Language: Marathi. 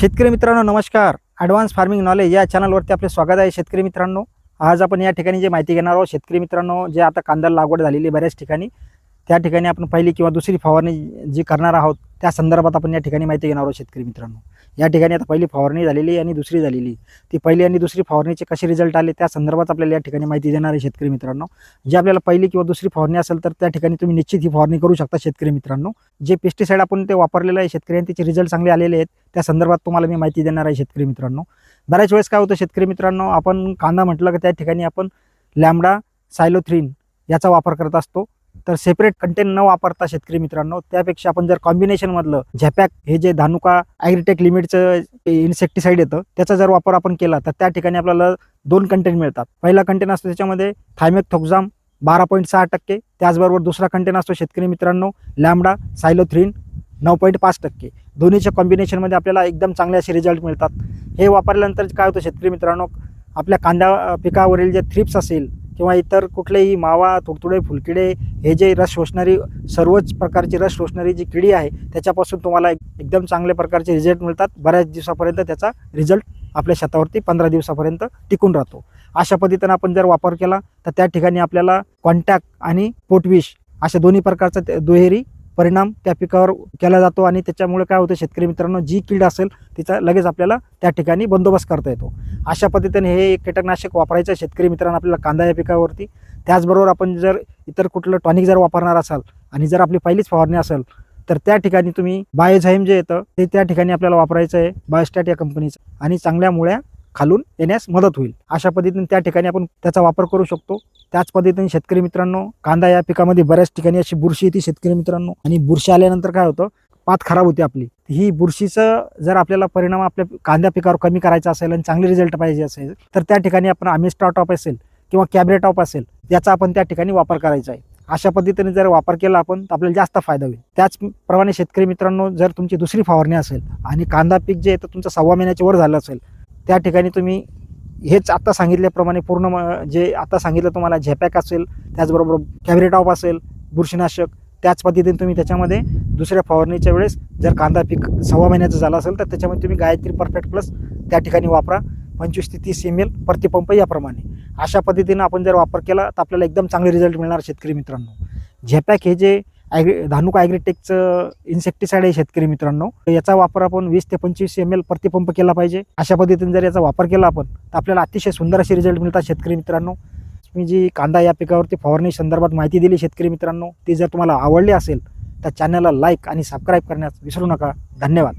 शेतकरी मित्रांनो नमस्कार. ॲडव्हान्स फार्मिंग नॉलेज या चॅनलवरती आपले स्वागत आहे शेतकरी मित्रांनो. आज आपण या ठिकाणी जे माहिती घेणार आहोत शेतकरी मित्रांनो जे आता कांदा लागवड झालेली आहे बऱ्याच ठिकाणी त्या ठिकाणी आपण पहिली किंवा दुसरी फवारणी जी करणार आहोत त्या संदर्भात आपण या ठिकाणी माहिती घेणार आहोत शेतकरी मित्रांनो. या ठिकाणी आता पहिली फवारणी झालेली आणि दुसरी झालेली ती पहिली आणि दुसरी फवारणीचे कसे रिझल्ट आले त्या संदर्भात आपल्याला या ठिकाणी माहिती देणार आहे शेतकरी मित्रांनो. जे आपल्याला पहिली किंवा दुसरी फवारणी असेल तर त्या ठिकाणी तुम्ही निश्चित ही फवारणी करू शकता शेतकरी मित्रांनो. जे पेस्टिसाईड आपण ते वापरलेलं आहे शेतकऱ्यांनी त्याचे रिझल्ट चांगले आलेले आहेत त्या संदर्भात तुम्हाला मी माहिती देणार आहे शेतकरी मित्रांनो. बऱ्याच वेळेस काय होतं शेतकरी मित्रांनो आपण कांदा म्हटलं की त्या ठिकाणी आपण लॅमडा सायलोथ्रीन याचा वापर करत असतो. तर सेपरेट कंटेन न वापरता शेतकरी मित्रांनो त्यापेक्षा आपण जर कॉम्बिनेशनमधलं झॅपॅक हे जे धानुका ॲग्रीटेक लिमिटचं इन्सेक्टिसाईड येतं त्याचा जर वापर आपण केला तर त्या ठिकाणी आपल्याला दोन कंटेन मिळतात. पहिला कंटेन असतो त्याच्यामध्ये थायमेक थोक्झाम बारा पॉईंट सहा टक्के त्याचबरोबर दुसरा कंटेन असतो शेतकरी मित्रांनो लॅमडा सायलोथ्रीन नऊ पॉईंट पाच टक्के. दोन्हीच्या कॉम्बिनेशनमध्ये आपल्याला एकदम चांगले असे रिझल्ट मिळतात. हे वापरल्यानंतर काय होतं शेतकरी मित्रांनो आपल्या कांदा पिकावरील जे थ्रिप्स असेल किंवा इतर कुठलेही मावा तुडतुडे फुलकिडे हे जे रस शोषणारी सर्वच प्रकारची रस शोषणारी जी किडी आहे त्याच्यापासून तुम्हाला एक- एकदम चांगल्या प्रकारचे रिझल्ट मिळतात. बऱ्याच दिवसापर्यंत त्याचा रिझल्ट आपल्या शेतावरती पंधरा दिवसापर्यंत टिकून राहतो. अशा पद्धतीनं आपण जर वापर केला तर त्या ठिकाणी आपल्याला कॉन्टॅक्ट आणि पोटविष अशा दोन्ही प्रकारचा ते- दुहेरी परिणाम त्या पिकावर केला जातो आणि त्याच्यामुळे काय होतं शेतकरी मित्रांनो जी कीड असेल तिचा लगेच आपल्याला त्या ठिकाणी बंदोबस्त करता येतो. अशा पद्धतीने हे एक कीटकनाशक वापरायचं शेतकरी मित्रांनो आपल्याला कांदा या पिकावरती. त्याचबरोबर आपण जर इतर कुठलं टॉनिक जर वापरणार असाल आणि जर आपली पहिलीच फवारणी असेल तर त्या ठिकाणी तुम्ही बायोझाईम जे येतं ते त्या ठिकाणी आपल्याला वापरायचं आहे बायोस्टॅट या कंपनीचं. आणि चांगल्या मुळ्या खालून येण्यास मदत होईल. अशा पद्धतीने त्या ठिकाणी आपण त्याचा वापर करू शकतो. त्याच पद्धतीने शेतकरी मित्रांनो कांदा या पिकामध्ये बऱ्याच ठिकाणी अशी बुरशी येते शेतकरी मित्रांनो. आणि बुरशी आल्यानंतर काय होतं? पात खराब होते आपली. ही बुरशीचं जर आपल्याला परिणाम आपल्या कांद्या पिकावर कमी करायचा असेल आणि चांगले रिझल्ट पाहिजे असेल तर त्या ठिकाणी आपण आमिस्ट्राटॉप असेल किंवा कॅब्रेटॉप असेल याचा आपण त्या ठिकाणी वापर करायचा आहे. अशा पद्धतीने जर वापर केला आपण तर आपल्याला जास्त फायदा होईल. त्याचप्रमाणे शेतकरी मित्रांनो जर तुमची दुसरी फवारणी असेल आणि कांदा पीक जे आहे तर तुमचं सव्वा महिन्याच्या वर झालं असेल त्या ठिकाणी तुम्ही हेच आत्ता सांगितल्याप्रमाणे पूर्ण म- जे आत्ता सांगितलं तुम्हाला झेपॅक असेल त्याचबरोबर कॅव्हरेटॉप असेल बुरशीनाशक त्याच पद्धतीने तुम्ही त्याच्यामध्ये दुसऱ्या फवारणीच्या वेळेस जर कांदा पीक सव्वा महिन्याचं झालं असेल तर त्याच्यामध्ये तुम्ही गायत्री परफेक्ट प्लस त्या ठिकाणी वापरा. पंचवीस ते तीस एम एल प्रतिपंप याप्रमाणे. अशा पद्धतीनं आपण जर वापर केला तर आपल्याला एकदम चांगले रिझल्ट मिळणार शेतकरी मित्रांनो. झेपॅक हे जे ॲग्री धानुक ॲग्रीटेकचं इन्सेक्टिसाईड आहे शेतकरी मित्रांनो. याचा वापर आपण वीस ते पंचवीस एम एल प्रतिपंप केला पाहिजे. अशा पद्धतीने जर याचा वापर केला आपण तर आपल्याला अतिशय सुंदर असे रिझल्ट मिळतात शेतकरी मित्रांनो. मी जी कांदा या पिकावरती फवारणी संदर्भात माहिती दिली शेतकरी मित्रांनो ती जर तुम्हाला आवडली असेल तर चॅनलला लाईक आणि सबस्क्राईब करण्यास विसरू नका. धन्यवाद.